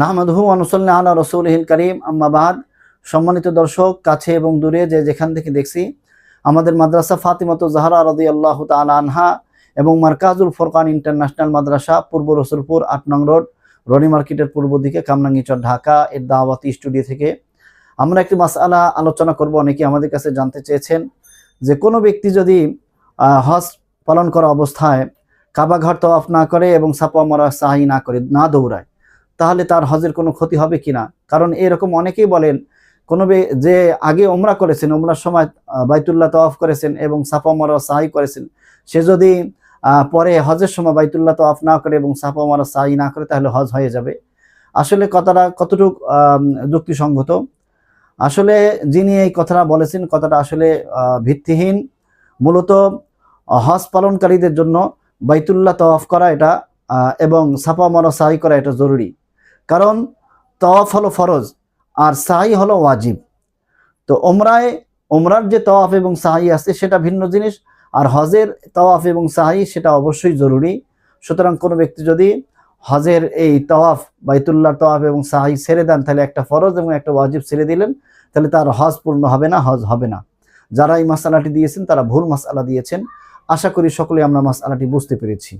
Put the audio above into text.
নাহমাদহু অনুসল্লা আলা রসুলহিল করিম। আম্মাবাদ সম্মানিত দর্শক, কাছে এবং দূরে যে যেখান থেকে দেখছি, আমাদের মাদ্রাসা ফাতিমাত জাহারা রদি আল্লাহ আনহা এবং মার্কাজুল ফোরকান ইন্টারন্যাশনাল মাদ্রাসা পূর্ব রসুলপুর, আট নং রোড, রনি মার্কেটের পূর্ব দিকে, কামরাঙ্গিচর, ঢাকা, এর দাওয়াতি স্টুডিও থেকে। আমরা একটি মাসআলা আলোচনা করব অনেকে আমাদের কাছে জানতে চেয়েছেন যে কোনো ব্যক্তি যদি হজ পালন করা অবস্থায় কাবা ঘর তওয়াফ না করে এবং সাপা মরা সাহাই না করে, না দৌড়ায় তাহলে তার হজের কোনো ক্ষতি হবে কি না? কারণ এরকম অনেকেই বলেন, কোনো যে আগে ওমরা করেছেন ওমরার সময় বাইতুল্লাহ তওয়াফ করেছেন এবং সাফা মরা সাহাই করেছেন, সে যদি পরে হজের সময় বাইতুল্লাহ তওয়াফ না করে এবং সাফা মরা সাহাই না করে, তাহলে হজ হয়ে যাবে। আসলে কথাটা কতটুকু যুক্তিসঙ্গত? আসলে যিনি এই কথাটা বলেছেন, কথাটা আসলে ভিত্তিহীন। মূলত, হজ পালনকারীদের জন্য বাইতুল্লাহ তওয়াফ করা এটা এবং সাফা মরা সাহাই করা এটা জরুরি। কারণ তওয়াফ হলো ফরজ আর সাহাই হলো ওয়াজিব। তো ওমরায় ওমরার যে তওয়াফ এবং সাহাই আছে সেটা ভিন্ন জিনিস আর হজের তওয়াফ এবং সাহাই সেটা অবশ্যই জরুরি। সুতরাং কোনো ব্যক্তি যদি হজের এই তওয়াফ, বাইতুল্লাহ তওয়াফ এবং সাহাই ছেড়ে দেন, তাহলে একটা ফরজ এবং একটা ওয়াজিব ছেড়ে দিলেন, তাহলে তার হজ পূর্ণ হবে না, হজ হবে না। যারা এই মাসালাটি দিয়েছেন তারা ভুল মাসালা দিয়েছেন। আশা করি সকলে আমরা মাসালাটি বুঝতে পেরেছি।